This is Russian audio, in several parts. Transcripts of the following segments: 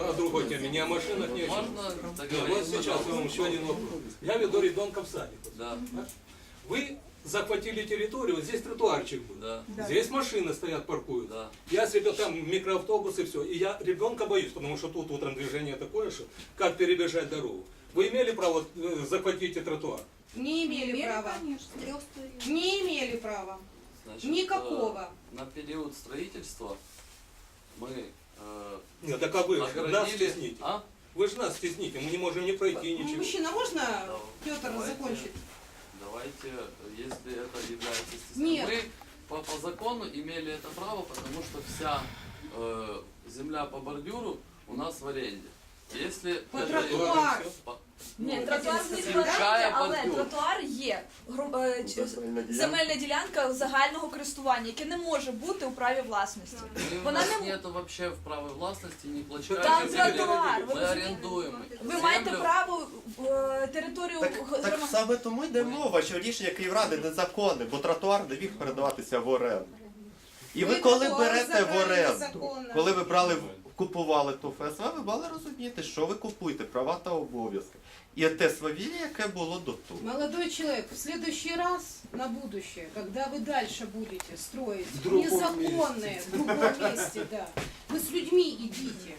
о другой теме, не о машинах, не о чем. Можно Да, вот сейчас я вам еще один вопрос. Я веду ребенка в садик. Да, Вы захватили территорию, вот здесь тротуарчик был. да, Здесь машины стоят, паркуют. да. Я себе там микроавтобус и все. И я ребенка боюсь, потому что тут утром движение такое, что как перебежать дорогу. Вы имели право э, захватить и тротуар? Не имели права. Не имели права. Значит, Никакого. э, на период строительства мы э, Нет, так а вы нас оградили... стесните. А? Вы же нас стесните, мы не можем не пройти ничего. Мужчина, можно Да. Петр Давайте. закончить? Давайте, если это является Нет. стеснением. Мы по, по закону имели это право, потому что вся э, земля по бордюру у нас в аренде. Если По. По- Ні, ну, тротуар не включає збирається, але тротуар є. Гру- е, ч- Земельна ділянка загального користування, яке не може бути у праві власності. Вона нас не нету вообще в праве власности ни плачка, Там тротуар, ви розумієте? арендуем. Ви маєте право е, територію Так, так громад- саме тому йде мова, що рішення Київради незаконне, бо тротуар не міг передаватися в оренду. І ви коли берете в оренду, коли ви брали, купували ту ФСВ, ви мали розуміти, що ви купуєте, права та обов'язки. І те свавілля, яке було до того. Молодой человек, в следующий раз на будущее, когда вы дальше будете строить незаконне другом в другом месте, да, вы с людьми идите,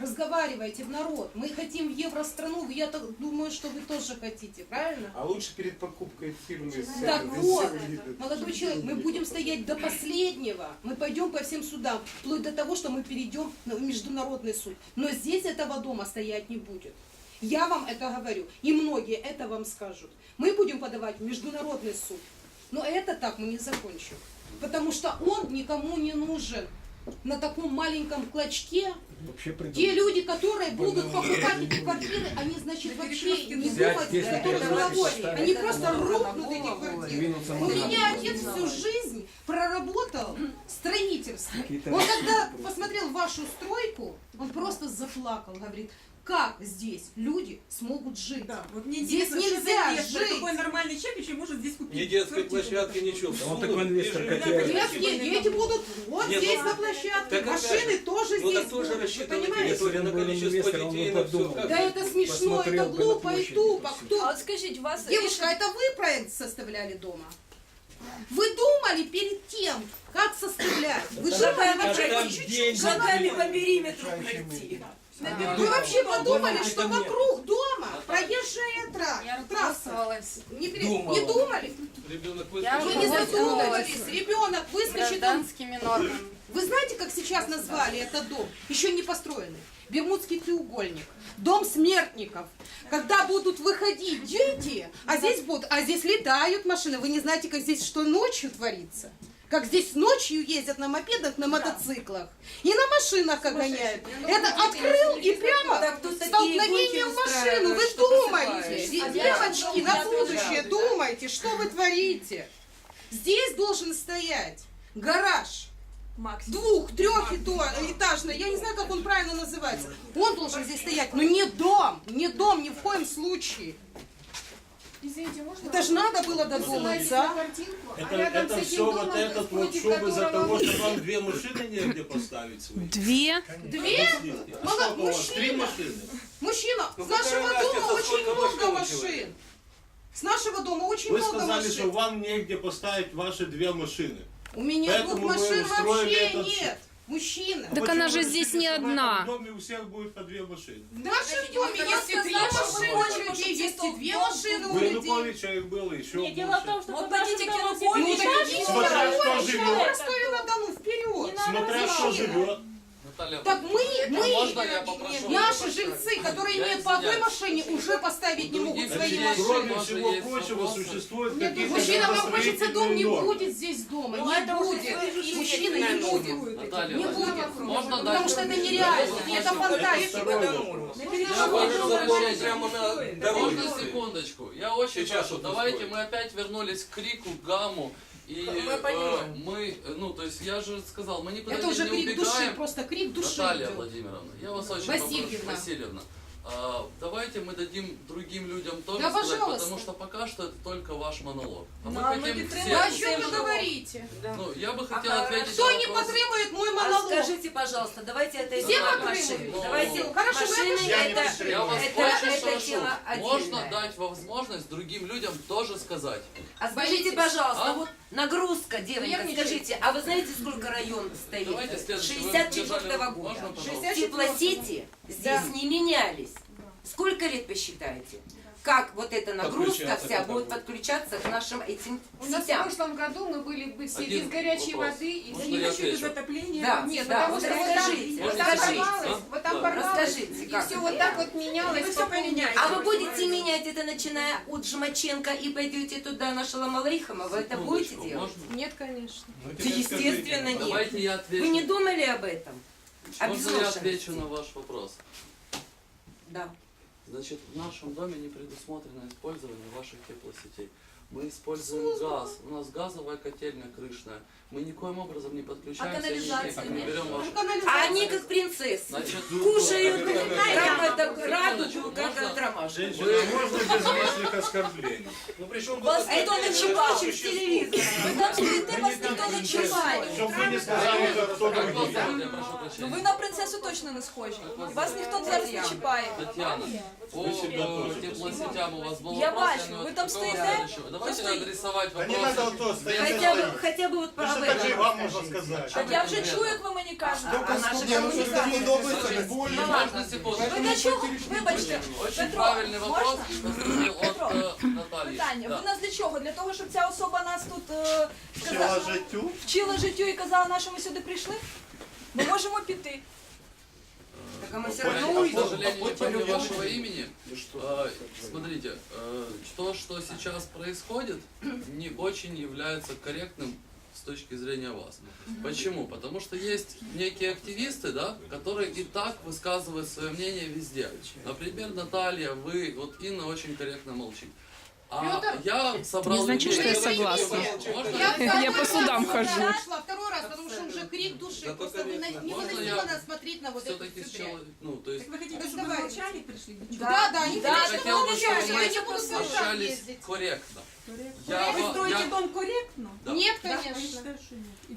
разговаривайте в народ. Мы хотим в еврострanu, я так думаю, что вы тоже хотите, правильно? А лучше перед покупкой фирмы Так вот, молодой человек, мы будем стоять до последнего. Мы пойдем по всем судам, вплоть до того, что мы перейдем на международный суд. Но здесь этого дома стоять не будет. Я вам это говорю, и многие это вам скажут. Мы будем подавать в международный суд. Но это так мы не закончим. Потому что он никому не нужен. На таком маленьком клочке те люди, которые будут покупать эти квартиры, они, значит, вообще не думают которых головой. Они просто рухнут эти квартиры. У меня отец всю жизнь проработал в строительстве. Он когда посмотрел вашу стройку, он просто заплакал, говорит, как здесь люди смогут жить. Да, вот мне Здесь что нельзя жить. Какой нормальный человек еще может здесь купить Ни детской площадки, ничего. Он такой инвестор, как я. Детские дети будут вот Нет, здесь ну, на площадке, машины же, тоже Ну здесь так тоже рассчитывать понимаете? территорию на количество детей, на все. Да это смешно, это глупо и тупо. А Кто? от скажіть, у вас Девушка, это вы проект составляли дома? Вы думали перед тем, как составлять? Вы же Шагами, шагами по периметру пройти. Вы вообще подумали, что вокруг дома проезжая тра- трасса? Не, думали? Ребенок Я Вы не Руководствовалась задумывались. Ребенок выскочит, он... гражданскими нормами. Вы знаете, как сейчас назвали этот дом? Еще не построенный. Бермудский треугольник. Дом смертников. Когда будут выходить дети, а здесь будут, а здесь летают машины. Вы не знаете, как здесь что ночью творится? Как здесь ночью ездят на мопедах, на мотоциклах. И на машинах гоняют. Это открыл и прямо столкновение в машину. Вы думаете, девочки, на будущее думайте, что вы творите. Здесь должен стоять гараж. максимум. Двух, трехэтажный, я не знаю, как он правильно называется. Он должен здесь стоять, но не дом, не дом ни в коем случае. Извините, можно? Это же надо было додуматься. а? Это, это все вот этот вот шуб из-за того, что вам две машины негде поставить свои. Две? Две? А у вас? Три мужчина. машины? Мужчина, Ну, с нашего дома очень много машин? С нашего дома очень Вы много сказали, машин. что вам негде поставить ваши две машины. У меня Поэтому двух машин вообще нет. Мужчина. А Так почему она же здесь не что в одна. доме у всех будет по две машины. В нашем доме я есть и сказала, три что машины у людей, чтобы есть и чисто две машины у людей. Януковича их было еще Нет, дело в том, что Вот пойдите к Януковичу. Ну, Смотря кто живет. в Ростове-на-Дону, вперед. Смотря кто живет. Наталья, Так мы, мы, можно я попрошу? наши жильцы, которые Я имеют по одной машине, уже поставить не У могут свои машины. Кроме всего прочего, вопросы. существуют Нет, мужчина, вам хочется дом, не будет здесь дома, Ну, не будет. Будет. Наталья, Не будет. можно Потому дать- что это нереально, это фантастика. норм. Я вожу забор прямо на дороге. Можно секундочку? Я очень Сейчас прошу, давайте мы опять вернулись к крику, гамму. И Мы э, мы, ну, то есть я же сказал, мы никуда Это не, уже не крик души, просто крик души Наталья идет. Владимировна, я вас очень Васильевна. попрошу, Васильевна, давайте мы дадим другим людям тоже Да, сказать, пожалуйста. потому что пока что это только ваш монолог. А Ну, мы а мы хотим підтримуємо Да о все... чем вы говорите? Ну, я бы хотел А, ответить Кто не вопрос. подтримует мой А монолог? скажите, пожалуйста, давайте это Все от подтримуют. машин. Давайте Хорошо, вы машины Я это, подтримую. Я вас это, очень это прошу, тело можно отдельное. дать возможность другим людям тоже сказать. А скажите, пожалуйста, А? вот нагрузка, Нервничаете? скажите, а вы знаете, сколько район стоит? Давайте следующий. Вы 64 держали- года. Можно, пожалуйста? 64 Теплосети здесь Да. не менялись. Сколько лет посчитаете? Как вот эта нагрузка вся будет подключаться к нашим этим У нас в сетям? прошлом году мы были бы все Один без горячей вопрос. воды и Можно не я без отвечу? отопления. Да, Нет, да, потому вот что вот там, расскажите, вот там расскажите, порвалось, а? вот там Да. порвалось, Расскажите, и как все вот так вот менялось. Вы по полмесяца. А вы будете менять это, начиная от Жмаченко, и пойдете туда на Шаламалейхама? Вы это будете Секундочку, делать? можно? Нет, конечно. Ну, теперь Естественно, скажите. нет. Давайте я отвечу. Вы не думали об этом? Можно я отвечу на ваш вопрос? Да. Значит, в нашем доме не предусмотрено использование ваших теплосетей. Мы используем газ. У нас газовая котельная крышная. Мы никоим образом не подключаемся А канализация никак не нет? берем вашу. А они как принцессы. Значит, Кушают Ну, там это радугу, Секундочку, как можно? от ромашки. Женщина, а можно без лишних оскорблений? Ну при чем Вас тут никто не оскорбление? чіпав. Включив телевизор. Ви там сидите, вас ніхто не чіпає. Чтобы вы не сказали, кто как вас другие. зовут? Я прошу Ну прощения. ви на принцесу точно не схожі. Вас ніхто зараз не чіпає. Татьяна, по Вы себя тоже э, теплосетям у вас был Я вопрос, бачу, но вы вот там какого стоите? следующего? Давайте стоите? адресовать А не надо вопросы. то стоять. Хотя бы, хотя бы вот Точно об так же и этом вам можно расскажите. сказать. Так я вже чую, як ви мені кажете. А наши Не, ну что коммуникации. не подобается, Значит, не более. можно секунду? Ви для чого? Вибачте, Очень Петро, правильный вопрос можна? поступил от Петро, э, Натальи. Питання. Да. Ви нас для чого? Для того, щоб ця особа нас тут е, Вчила сказала, життю. вчила життю і казала, на що ми сюди прийшли? Ми можемо піти. Так а мы все равно к уйдем. сожалению, не помню вашего имени. Э, Смотрите, э, то, что сейчас происходит, не очень является корректным с точки зрения вас. Почему? Потому что есть некие активисты, да, которые и так высказывают свое мнение везде. Например, Наталья, вы, вот Инна очень корректно молчит. А Пётр, я собрал Не значит, людей. что я согласна. Можно? Я, второй Я по раз судам сюда хожу. Зашла второй раз, потому что уже крик души. Да, Просто только вы на- видно. Можно невыносимо я надо смотреть на вот эту Все-таки всю с дрянь. человек, ну, то есть Вы хотите, чтобы чтобы Давайте. молчали пришли? Да, да, они Да, хотят, я чтобы хотел бы, молчали, чтобы я мы не буду с общались ездить. корректно. Вы Я, строите я, дом корректно? Да. Нет, конечно.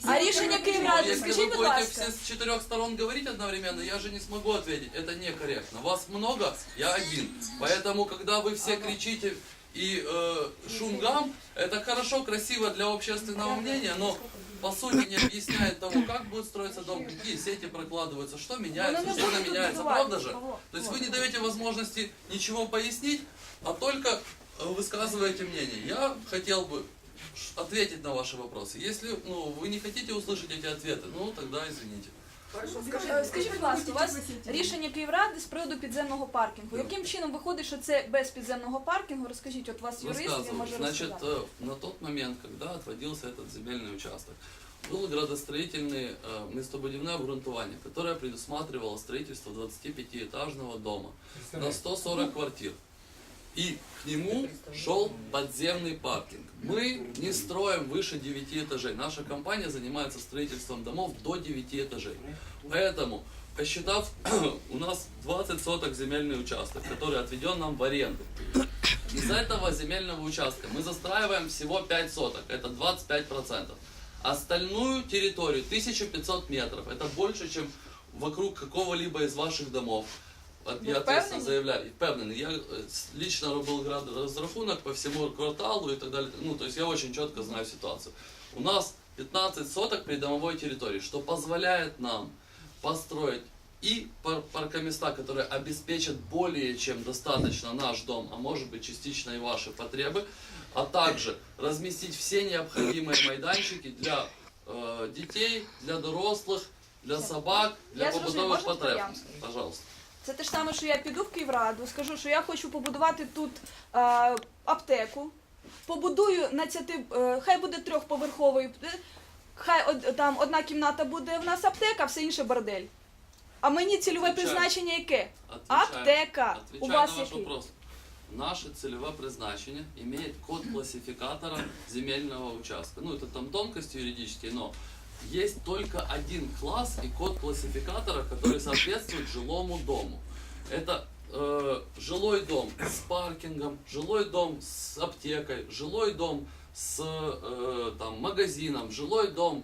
А рішення Київради, Если скажіть, вы будь будете ласка. все с четырех сторон говорить одновременно, я же не смогу ответить. Это некорректно. Вас много, я один. Поэтому, когда вы все кричите и э, шум гам, это хорошо, красиво для общественного мнения, но по сути не объясняет того, как будет строиться дом, какие сети прокладываются, что меняется, Воно не меняется, правда же? То есть вы не даете возможности ничего пояснить, а только э, высказываете мнение. Я хотел бы ответить на ваши вопросы. Если ну, вы не хотите услышать эти ответы, ну тогда извините. Е, Скажіть, будь ласка, у вас рішення Київради з приводу підземного паркінгу. Яким чином виходить, що це без підземного паркінгу? Розкажіть, от у вас юрист, він Рассказываю. може Значит, розказати. э, на тот момент, когда отводился этот земельный участок, было градостроительное э, местобудивное обґрунтование, которое предусматривало строительство 25-этажного дома на 140 квартир. И к нему шел подземный паркинг. Мы не строим выше 9 этажей. Наша компания занимается строительством домов до 9 этажей. Поэтому, посчитав, у нас 20 соток земельный участок, который отведен нам в аренду. Из этого земельного участка мы застраиваем всего 5 соток, это 25%. Остальную территорию 1500 метров, это больше, чем вокруг какого-либо из ваших домов. От- Ви Я ответственно впевнені? заявляю, впевнений. Я лично град розрахунок по всему кварталу и так далее. Ну, то есть я очень четко знаю ситуацию. У нас 15 соток придомовой территории, что позволяет нам построить и пар- паркоместа, которые обеспечат более чем достаточно наш дом, а может быть частично и ваши потребы, а также разместить все необходимые майданчики для э, детей, для взрослых, для собак, для Я можна потреб. Пожалуйста. Це те ж саме, що я піду в Київраду, скажу, що я хочу побудувати тут е, аптеку, побудую на цяти, е, хай буде трьохповерховий, е, хай од, там одна кімната буде в нас аптека, все інше бордель. А мені цільове Отвечаю. призначення яке? Отвечаю. Аптека. У вас на ваш який? вопрос. Наше целевое призначение имеет код классификатора земельного участка. Ну, это там тонкости юридические, но есть только один класс и код классификатора, который соответствует жилому дому. Это э, жилой дом с паркингом, жилой дом с аптекой, жилой дом с э, там, магазином, жилой дом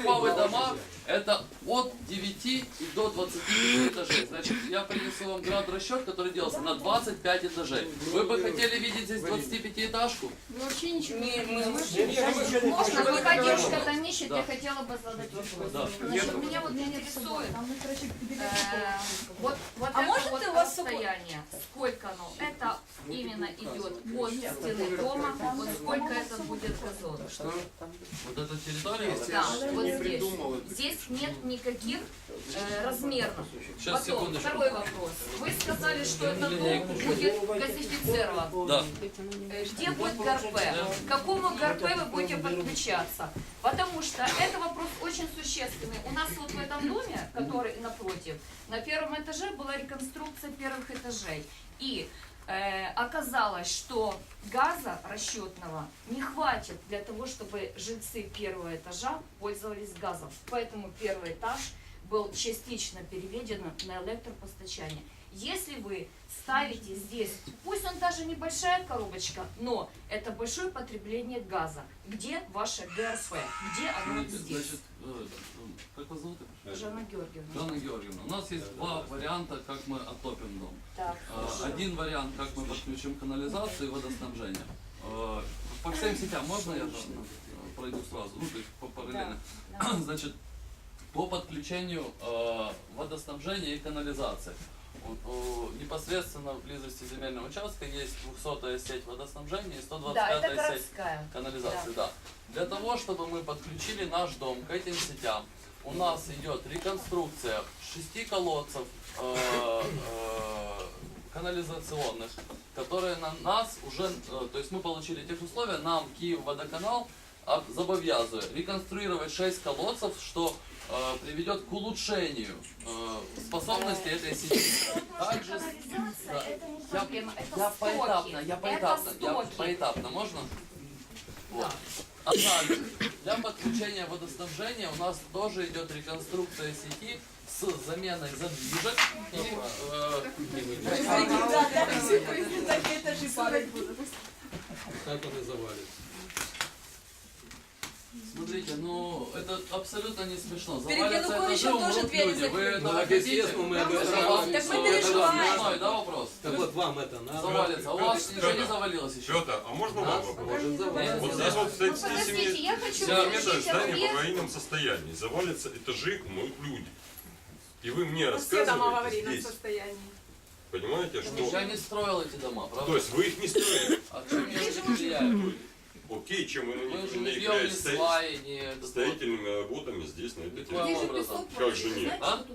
Богатоповерховые дома это от 9 и до 25 этажей. Значит, я принесу вам град расчет, который делался на 25 этажей. Вы бы хотели видеть здесь 25-этажку? Мы вообще ничего не Можно, Пока девушка там ищет, Да. я хотела бы задать вопрос. Да. Значит, меня вот интересует, э, вот, вот А может вот у вас с собой- расстояние, сколько оно, это именно идет от стены дома, вот сколько это будет газон. Вот эта территория? Да, вот не здесь. придумал это. Здесь нет никаких э, размеров. Сейчас, Потом, секундочку. второй вопрос. Вы сказали, что этот дом будет газифицирован. Да. Э, Где будет ГРП? К какому ГРП вы будете подключаться? Потому что это вопрос очень существенный. У нас вот в этом доме, который напротив, на первом этаже была реконструкция первых этажей. И оказалось, что газа расчетного не хватит для того, чтобы жильцы первого этажа пользовались газом. Поэтому первый этаж был частично переведен на электропостачание. Если вы ставите здесь, пусть он даже небольшая коробочка, но это большое потребление газа. Где ваше ГРП? Где оно Смотрите, здесь? Значит, э, как вас зовут? Жанна Георгиевна. Жанна Георгиевна, у нас есть два варианта, как мы оттопим дом. Так. А, Один вариант, как мы подключим канализацию и водоснабжение. По всем сетям можно я э, пройду сразу, ну, то есть по- параллельно. Значит, по подключению э, водоснабжения и канализации. Непосредственно в близости земельного участка есть 200 сеть водоснабжения и 125 Да, сеть городская. канализации, да. Для того, чтобы мы подключили наш дом к этим сетям, у нас идет реконструкция шести колодцев э, э, канализационных, которые на нас уже, э, то есть мы получили тех условия, нам Киев водоканал об- зобовязывает реконструировать 6 колодцев, что приведет к улучшению э, способности этой сети. Также да. Я, я поэтапно, я поэтапно, я поэтапно, можно? Вот. А далее, для подключения водоснабжения у нас тоже идет реконструкция сети с заменой задвижек э, Как он и завалит. Смотрите, ну это абсолютно не смешно. Перед Завалятся Януковичем тоже умрут двери люди. Вы этого Ну, хотите? естественно, мы об этом Это вам- Так мы это переживаем. смешной, да, вопрос? Так вот вам это надо. Завалится. А у вас ничего не завалилось еще? Петр, а можно вам вопрос? Может. Вот здесь вот Ну, стоит подождите, 107 я хочу Вся метров получить здание в ответ. аварийном состоянии. Завалятся этажи, умрут люди. И вы мне рассказываете здесь, понимаете, что... Я не строил эти дома, То правда? есть вы их не строили. А чем я влияю? Окей, чем вы Мы же не не бьем ни являетесь сваи, ни строительными работами здесь, на этой Никоим территории? образом. Как же нет? А?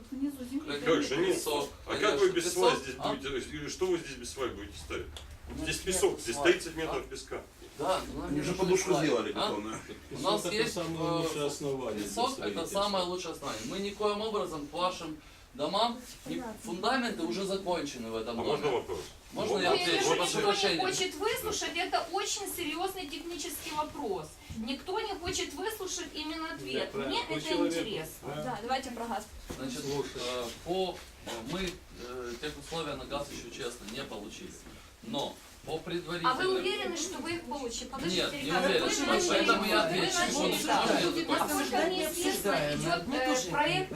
Как же нет? Песок. А как Конечно, вы без свай песок, здесь а? будете, или что вы здесь без свай будете ставить? У нас Здесь песок, здесь свай. 30 метров песка. Да, ну, нам не Уже нужны подушку сделали а? бетонную. У нас это есть самое э, лучшее основание. для Песок это строительства. самое лучшее основание. Мы никоим образом к вашим домам, фундаменты уже закончены в А этом можно доме. вопрос? Можно я отвечу? никто не хочет выслушать, это очень серьезный технический вопрос. Никто не хочет выслушать именно ответ. Мне это интересно. Да, давайте про газ. Значит, э, по мы э, тех условия на газ еще честно не получили. Но по А предварительным... вы уверены, что вы их получите? Подождите, Нет, не ребята, уверен. вы начали, поэтому я вы отвечу. Насколько мне известно, идет э, проект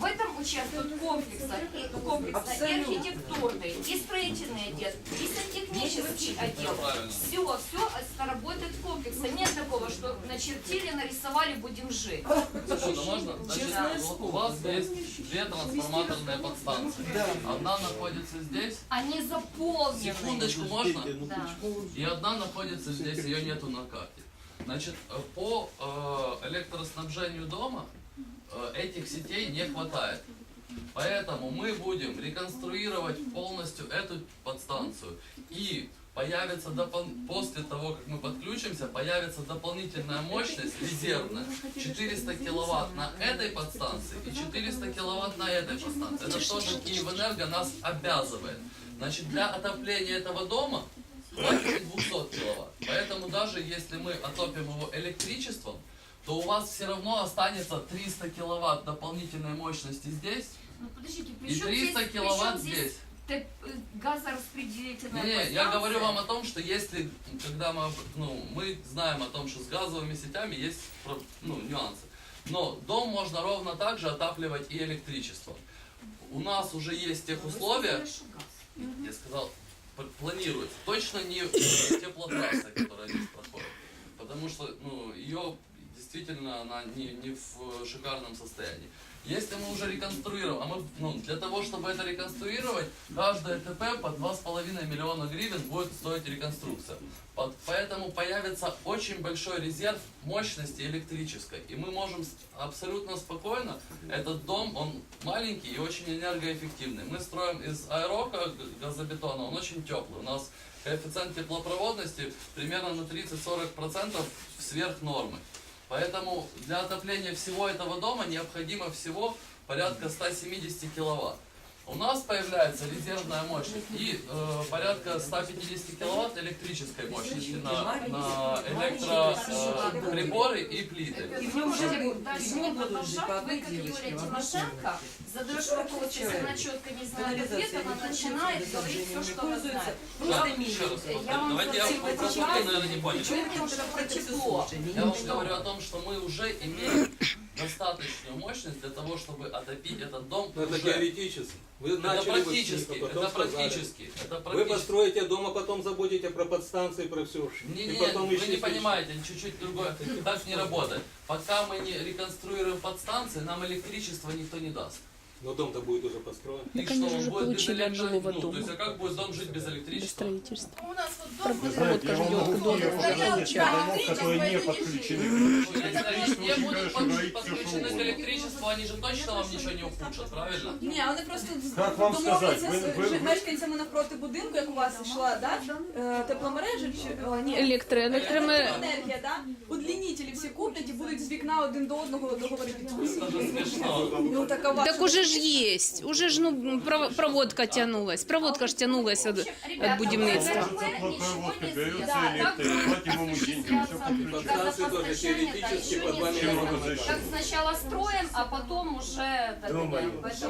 В этом участвуют комплексно, и, комплексно и архитектурный, и строительный отдел, и сантехнический отдел. Все, все работает комплексно. Нет такого, что начертили, нарисовали, будем жить. Секунду, можно? Значит, вот у вас есть две трансформаторные подстанции. Одна находится здесь, Они заполнены. секундочку, можно? Да. И одна находится здесь, ее нету на карте. Значит, э, по э, электроснабжению дома этих сетей не хватает. Поэтому мы будем реконструировать полностью эту подстанцию. И появится после того, как мы подключимся, появится дополнительная мощность резервная 400 киловатт на этой подстанции и 400 киловатт на этой подстанции. Это то, что Киевэнерго нас обязывает. Значит, для отопления этого дома хватит и 200 киловатт. Поэтому даже если мы отопим его электричеством, то у вас все равно останется 300 киловатт дополнительной мощности здесь Ну подождите, и чем 300 здесь, киловатт здесь здесь. э, газораспределительная Не, я подстанция? говорю вам о том, что если, когда мы, ну, мы знаем о том, что с газовыми сетями есть ну, нюансы. Но дом можно ровно так же отапливать и электричеством. У нас уже есть тех условия, я сказал, планируется. Точно не э, теплотрасса, которая здесь проходит. Потому что ну, ее действительно она не, не в шикарном состоянии. Если мы уже реконструируем, а мы ну, для того, чтобы это реконструировать, каждое ТП по 2,5 миллиона гривен будет стоить реконструкция. Под- Поэтому появится очень большой резерв мощности электрической. И мы можем абсолютно спокойно, этот дом, он маленький и очень энергоэффективный. Мы строим из аэрока газобетона, он очень теплый. У нас коэффициент теплопроводности примерно на 30-40% сверх нормы. Поэтому для отопления всего этого дома необходимо всего порядка 170 киловатт. У нас появляется резервная мощность и э, порядка 150 киловатт электрической мощности на, на электроприборы и плиты. И вы дальше не продолжать, вы, как Юлия Тимошенко, задаешь вопрос, если она четко не знает ответа, она начинает говорить все, что она знает. Раз, Я вам давайте я просто наверное, не. Почему что про тепло? Я вам говорю о том, что мы уже имеем достаточную мощность для того, чтобы отопить этот дом. Но это уже. теоретически. Вы Это начали практически, а потом это сказали. практически, это Вы практически. построите дом, а потом забудете про подстанции, про все. Не, не, потом вы не свечи. понимаете, чуть-чуть другое. Так не работает. Пока мы не реконструируем подстанции, нам электричество никто не даст. Но дом-то будет уже построен. И Так что, они он же будет без получили от электро- жилого ну, дома. То есть, а как будет дом жить без Без электричества? строительства. У нас вот дом Проводка же идет к дому. которые не подключены. Ну, Если они не будут под- подключены к электричеству, они же точно вам ничего не ухудшат, правильно? Ні, вони просто Як вам домовилися сказати? Ви- з ви- жи- мешканцями навпроти будинку, як у вас йшла, да? е, тепломережа чи о, ні. Електро, електроме... Електроенергія, да? Удлінітелі всі куплять і будуть з вікна один до одного договори підписувати. Это же смешно. Ну така ваша. Так уже ж есть, уже ж ну пров- проводка тянулась, проводка ж тянулась от, от будівництва. Подстанции тоже теоретически по 2 миллиона. Как сначала строим, а потом уже. Поэтому все